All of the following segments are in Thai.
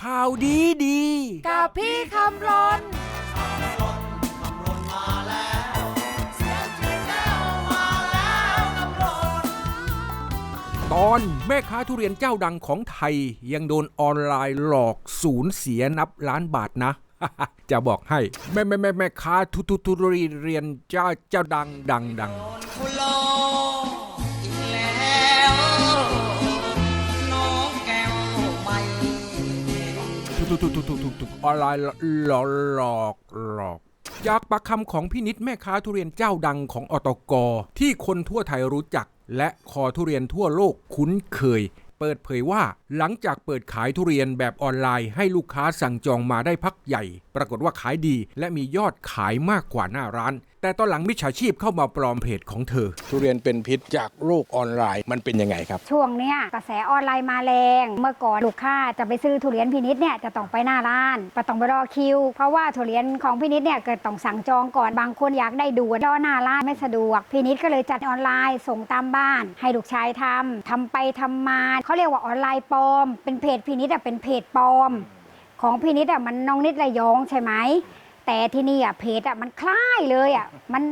ข่าวดีดี กับพี่คำรนตอนแม่ค้าทุเรียนเจ้าดังของไทย ยังโดนออนไลน์หลอกศูนย์เสียนับล้านบาทนะ จะบอกให้ แม่แม่แม่แม่ค้าทุทุทุเรียนเจ้าเจ้าดังดังดัง คุณรอ ทุทุทุทุทุทุทุออนไลน์หลอกหลอกหลอกจากปากคำของพี่นิดแม่ค้าทุเรียนเจ้าดังของอตกที่คนทั่วไทยรู้จัก และคอทุเรียนทั่วโลกคุ้นเคย เปิดเผยว่าหลังจากเปิดขายทุเรียนแบบออนไลน์ให้ลูกค้าสั่งจองมาได้พักใหญ่ ปรากฏว่าขายดีและมียอดขายมากกว่าหน้าร้าน แต่ตอนหลังมิจฉาชีพเข้ามาปลอมเพจของเธอ ทุเรียนเป็นพิษจากโลกออนไลน์มันเป็นยังไงครับ ช่วงเนี้ยกระแสออนไลน์มาแรง เมื่อก่อนลูกค้าจะไปซื้อทุเรียนพินิษเนี่ยจะต้องไปหน้าร้านไปต้องไปรอคิว เพราะว่าทุเรียนของพินิษเนี่ยเกิดต้องสั่งจองก่อนบางคนอยากได้ด่วนรอหน้าร้านไม่สะดวกพินิษก็เลยจัดออนไลน์ส่งตามบ้าน ให้ลูกชายทำทำไปทำมาเขาเรียกว่าออนไลน์ปลอม เป็นเพจพินิษอะเป็นเพจปลอม ของพินิษอะมันน้องนิดระยองใช่ไหม แต่ที่นี่อะเพจอะมันคล้ายเลยอะมัน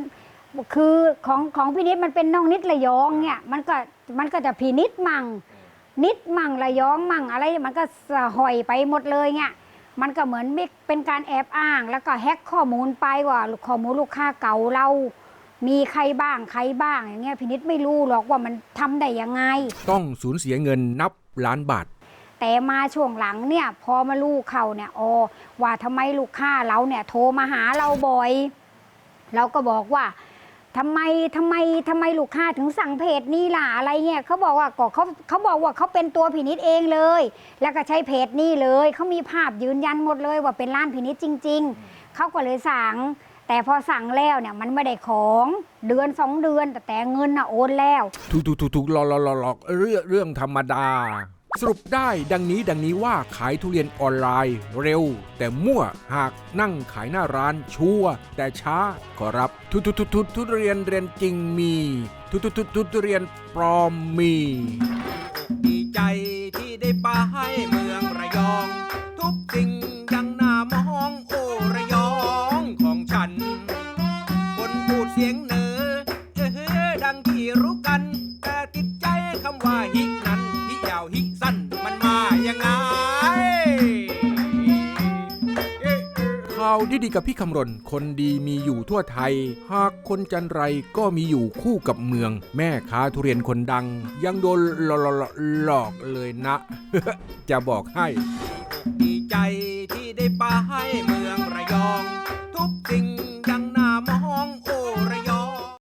คือของของพี่นิดมันเป็นน้องนิดระยองเนี่ยมันก็มันก็จะพีนิดมั่งนิดมั่งระยองมั่งอะไรมันก็สะห่อยไปหมดเลยเนี่ยมันก็เหมือนมิกเป็นการแอบอ้าง แล้วก็แฮ็กข้อมูลไปว่าข้อมูลลูกค้าเก่าเรา มีใครบ้างใครบ้างอย่างเงี้ยพี่นิดไม่รู้หรอกว่ามันทำได้ยังไง ต้องสูญเสียเงินนับล้านบาท แต่มาช่วงหลังเนี่ยพอมาลูกเขาเนี่ยโอว่าทำไมลูกค้าเราเนี่ยโทรมาหาเราบ่อย เราก็บอกว่าทำไมทำไมทำไมลูกค้าถึงสั่งเพจนี้ล่ะอะไรเงี้ยเขาบอกว่าก็เขาเขาบอกว่าเขาเป็นตัวพินิษเองเลย แล้วก็ใช้เพจนี้เลยเขามีภาพยืนยันหมดเลยว่าเป็นร้านพินิษจริง ๆเขาก็เลยสั่งแต่พอสั่งแล้วเนี่ยมันไม่ได้ของเดือนสองเดือนแต่แต่เงินน่ะโอนแล้ว ถูกถูกถูกถูกหลอกหลอกหลอกหลอกเรื่องเรื่องธรรมดา สรุปได้ดังนี้ดังนี้ว่าขายทุเรียนออนไลน์ เร็ว แต่มั่วหากนั่งขายหน้าร้านชัวแต่ช้าขอรับทุทุทุทุทุเรียนเรียนจริงมี ทุทุทุทุทุเรียนปลอมมีดีใจที่ได้ไปเมืองระยอง ทุกสิ่งยังน่ามองโที่ดีกับพี่คำรณ คนดีมีอยู่ทั่วไทย หากคนจันไรก็มีอยู่คู่กับเมือง แม่ค้าทุเรียนคนดัง ยังโดนหลอกหลอกเลยนะ จะบอกให้ ดีใจที่ได้ไป